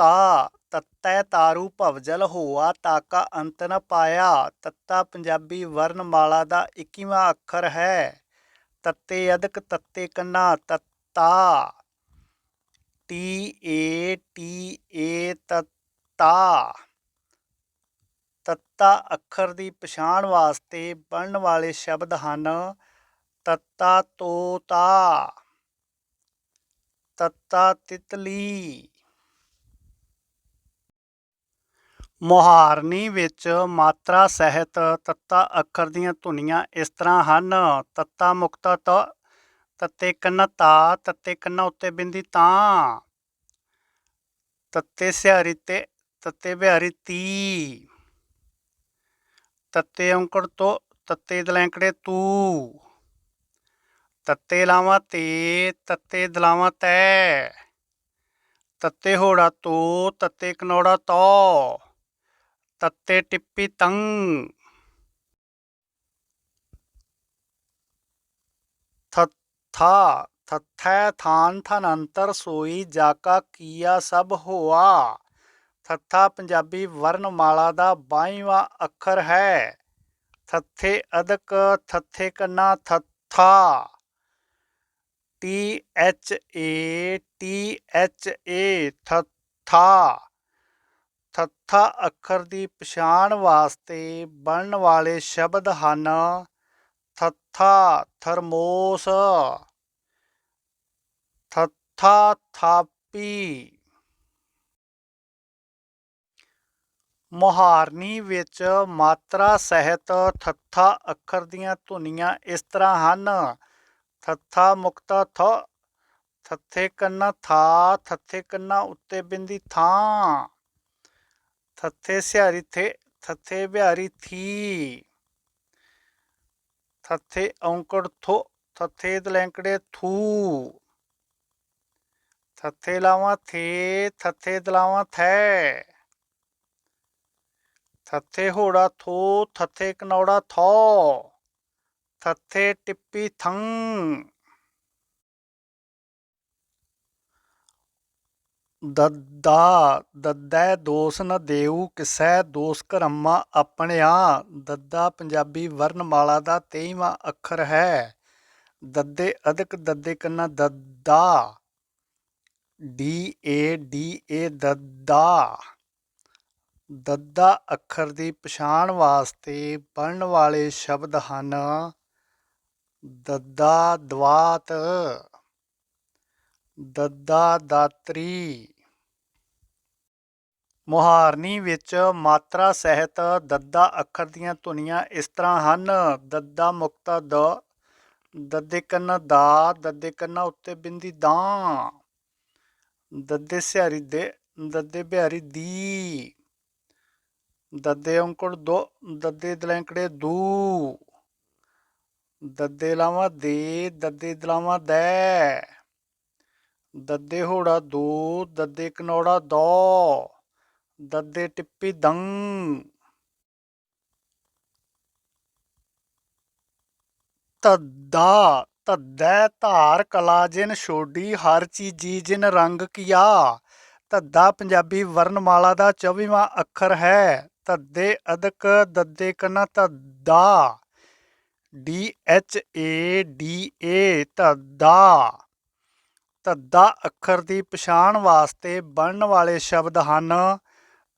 ਤਾ, ਤਤੈ ਤਾਰੂ ਭਵਜਲ ਹੋਆ ਤਾਕਾ ਅੰਤ ਨ ਪਾਇਆ। ਤੱਤਾ ਪੰਜਾਬੀ ਵਰਣਮਾਲਾ ਦਾ 21ਵਾਂ ਅੱਖਰ ਹੈ। ਤੱਤੇ ਅਦਕ ਤੱਤੇ ਕੰਨਾ, ਤੱਤਾ। ਟੀ ਏ ਟੀ ਏ, ਤੱਤਾ। ਤੱਤਾ ਅੱਖਰ ਦੀ ਪਛਾਣ ਵਾਸਤੇ ਬਣਨ ਵਾਲੇ ਸ਼ਬਦ ਹਨ ਤੱਤਾ ਤੋਤਾ। ਤੱਤਾ ਤਿਤਲੀ। ਮੁਹਾਰਨੀ ਵਿੱਚ ਮਾਤਰਾ ਸਹਿਤ ਤੱਤਾ ਅੱਖਰ ਦੀਆਂ ਧੁਨੀਆਂ ਇਸ ਤਰ੍ਹਾਂ ਹਨ। ਤੱਤਾ ਮੁਕਤਾ ਤ, ਤੱਤੇ ਕੰਨਾ ਤਾ, ਤੱਤੇ ਕੰਨਾ ਉੱਤੇ ਬਿੰਦੀ ਤਾਂ। ਤੱਤੇ ਸਿਹਾਰੀ ਤੇ ਤੱਤੇ ਬਿਹਾਰੀ ਤੀ। ਤੱਤੇ ਔਂਕੜ ਤੋਂ, ਤੱਤੇ ਦਲੈਂਕੜੇ ਤੂ। ਤੱਤੇ ਲਾਵਾਂ ਤੇ, ਤੱਤੇ ਦਲਾਵਾਂ ਤੈ। ਤੱਤੇ ਹੋੜਾ ਤੋ, ਤੱਤੇ ਕਨੋੜਾ ਤੋ। ਤੱਤੇ ਟਿੱਪੀ ਤੰ। ਥਾ ਥਥੈ ਥਾਨ ਥਨੰਤਰ ਸੋਈ ਜਾਕਾ ਕੀਆ ਸਭ ਹੋਆ। ਥੱਥਾ ਪੰਜਾਬੀ ਵਰਣਮਾਲਾ ਦਾ 22ਵਾਂ ਅੱਖਰ ਹੈ। ਥੱਥੇ ਅਦਕ, ਥੱਥੇ ਕੰਨਾ, ਥੱਥਾ। T H A, T H A, ਥੱਥਾ। ਥੱਥਾ ਅੱਖਰ ਦੀ ਪਛਾਣ ਵਾਸਤੇ ਬਣਨ ਵਾਲੇ ਸ਼ਬਦ ਹਨ ਥੱਥਾ ਥਰਮੋਸ ਥੱਥਾ ਥਾਪੀ, ਮੁਹਾਰਨੀ ਵਿੱਚ ਮਾਤਰਾ ਸਹਿਤ ਥੱਥਾ ਅੱਖਰ ਦੀਆਂ ਧੁਨੀਆਂ ਇਸ ਤਰ੍ਹਾਂ ਹਨ। ਥੱਥਾ ਮੁਕਤਾ ਥ ਥੱਥੇ ਕੰਨਾ ਥਾ ਥੱਥੇ ਕੰਨਾ ਉੱਤੇ ਬਿੰਦੀ ਥਾਂ। ਥੱਥੇ ਸਿਹਾਰੀ ਥੇ ਥੱਥੇ ਬਿਹਾਰੀ ਥੀ ਥੱਥੇ ਔਂਕੜ ਥੋ ਥੱਥੇ ਦਲੈਂਕੜੇ ਥੂ ਥੱਥੇ ਲਾਵਾਂ ਥੇ ਥੱਥੇ ਦਲਾਵਾਂ ਥੈ ਥੱਥੇ ਹੋੜਾ ਥੋ ਥੱਥੇ ਕਨੌੜਾ ਥੋ ਥੱਥੇ ਟਿੱਪੀ ਥੰ ਦੱਦਾ, ਦੱਦੈ ਦੋਸ ਨ ਦੇਉ ਕਿਸੈ ਦੋਸ ਕਰਮਾ ਆਪਣਿਆ। ਦੱਦਾ ਪੰਜਾਬੀ ਵਰਣਮਾਲਾ ਦਾ 23ਵਾਂ ਅੱਖਰ ਹੈ। ਦੱਦੇ ਅਦਕ ਦੱਦੇ ਕੰਨਾ ਦੱਦਾ। ਡੀ ਏ ਡੀ ਏ ਦੱਦਾ। ਦੱਦਾ ਅੱਖਰ ਦੀ ਪਛਾਣ ਵਾਸਤੇ ਬਣਨ ਵਾਲੇ ਸ਼ਬਦ ਹਨ। ਦੱਦਾ ਦਵਾਤ, ਦੱਦਾ ਦਾਤਰੀ। ਮੁਹਾਰਨੀ ਵਿੱਚ ਮਾਤਰਾ ਸਹਿਤ ਦੱਦਾ ਅੱਖਰ ਦੀਆਂ ਧੁਨੀਆਂ ਇਸ ਤਰ੍ਹਾਂ ਹਨ। ਦੱਦਾ ਮੁਕਤਾ ਦ ਦੱਦੇ ਕੰਨਾ ਦਾ ਦੱਦੇ ਕੰਨਾ ਉੱਤੇ ਬਿੰਦੀ ਦਾਂ, ਦੱਦੇ ਸਿਹਾਰੀ ਦੇ, ਦੱਦੇ ਬਿਹਾਰੀ ਦੀ, ਦੱਦੇ ਔਂਕੜ ਦੋ, ਦੱਦੇ ਦਲੈਂਕੜੇ ਦੂ, ਦੱਦੇ ਲਾਵਾਂ ਦੇ, ਦੱਦੇ ਦਲਾਵਾਂ ਦੈ, ਦੱਦੇ ਹੋੜਾ ਦੋ, ਦੱਦੇ ਕਨੌੜਾ ਦੋ। ਦੱਦੇ ਟਿੱਪੀ ਦੰ। ਤੱਦਾ ਤੱਦੈ ਧਾਰ ਕਲਾ ਜਿਨ ਛੋਡੀ, ਹਰ ਚੀਜੀ ਜਿਨ ਰੰਗ ਕੀਆ। ਤੱਦਾ ਪੰਜਾਬੀ ਵਰਣਮਾਲਾ ਦਾ 24ਵਾਂ ਅੱਖਰ ਹੈ। ਤੱਦੇ ਅਦਕ ਦੱਦੇ ਕੰਨਾ ਤੱਦਾ D H A, D A ਤੱਦਾ ਤੱਦਾ ਅੱਖਰ ਦੀ ਪਛਾਣ ਵਾਸਤੇ ਬਣਨ ਵਾਲੇ ਸ਼ਬਦ ਹਨ।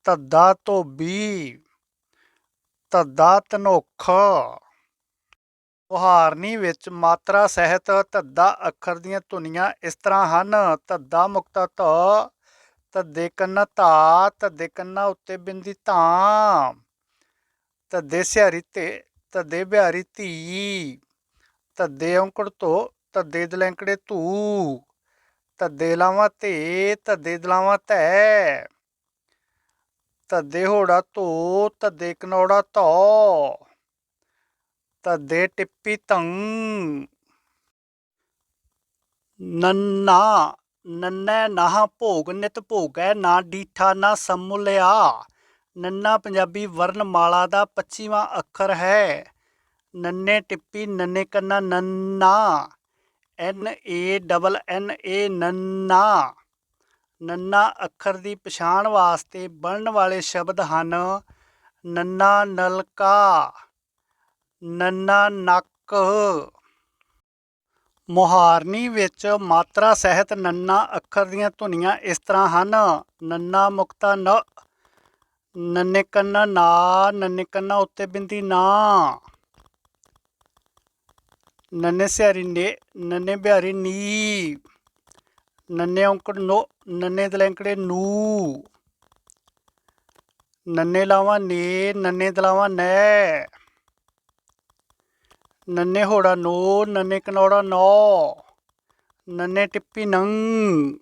ਤੱਦਾ ਧੋਬੀ, ਧੱਦਾ ਧਨੋਖ। ਮੁਹਾਰਨੀ ਵਿੱਚ ਮਾਤਰਾ, ਸਹਿਤ, ਧੱਦਾ, ਅੱਖਰ ਦੀਆਂ ਧੁਨੀਆਂ ਇਸ ਤਰ੍ਹਾਂ ਹਨ। ਧੱਦਾ ਮੁਕਤਾ ਧ ਤੱਦੇ ਕੰਨਾ ਧਾ ਤੱਦੇ ਕੰਨਾ ਉੱਤੇ ਬਿੰਦੀ ਧਾਮ ਤੱਦੇ ਸਿਹਾਰੀ ਤੇ ਤੱਦੇ ਬਿਹਾਰੀ ਧੀ ਤੱਦੇ ਔਂਕੜ ਧੋ ਤੱਦੇ ਦਲੈਂਕੜੇ ਧੂ, ਧੱਦੇ ਲਾਵਾਂ ਤੇ ਤੱਦੇ ਦਲਾਵਾਂ ਧੈ। ਧੱਦੇ ਹੋੜਾ ਧੋ ਤੱਦੇ ਕਨੌੜਾ ਧੋ। ਤੱਦੇ ਟਿੱਪੀ ਤੰ ਨੰਨਾ, ਨੰਨੈ ਨਾਹ ਭੋਗ, ਨਿਤ ਭੋਗੈ ਨਾ ਡੀਠਾ, ਨਾ ਸਮੁਲਿਆ। ਨੰਨਾ ਪੰਜਾਬੀ ਵਰਣਮਾਲਾ ਦਾ 25ਵਾਂ ਅੱਖਰ ਹੈ। ਨੰਨੇ ਟਿੱਪੀ, ਨੰਨੇ ਕੰਨਾ, ਨੰਨਾ। ਐਨ ਏ ਡਬਲ ਐਨ ਏ, ਨੰਨਾ। ਨੰਨਾ ਅੱਖਰ ਦੀ ਪਛਾਣ ਵਾਸਤੇ ਬਣਨ ਵਾਲੇ ਸ਼ਬਦ ਹਨ ਨੰਨਾ ਨਲਕਾ, ਨੰਨਾ ਨੱਕ। ਮੁਹਾਰਨੀ ਵਿੱਚ ਮਾਤਰਾ ਸਹਿਤ ਨੰਨਾ ਅੱਖਰ ਦੀਆਂ ਧੁਨੀਆਂ ਇਸ ਤਰ੍ਹਾਂ ਹਨ। ਨੰਨਾ ਮੁਕਤਾ ਨ ਨੰਨੇ ਕੰਨਾ ਨਾ ਨੰਨੇ ਕੰਨਾ ਉੱਤੇ ਬਿੰਦੀ ਨਾ। ਨੰਨੇ ਸਿਆਰੀ ਨੇ ਨੰਨੇ ਬਿਹਾਰੀ ਨੀ। ਨੰਨੇ ਔਂਕੜ ਨੋ, ਨੰਨੇ ਦਲੈਂਕੜੇ ਨੂੰ। ਨੰਨੇ ਲਾਵਾਂ ਨੇ, ਨੰਨੇ ਦਲਾਵਾਂ ਨੈ। ਨੰਨੇ ਹੋੜਾ ਨੋ, ਨੰਨੇ ਕਨੌੜਾ ਨੌ। ਨੰਨੇ ਟਿੱਪੀ ਨੰਗ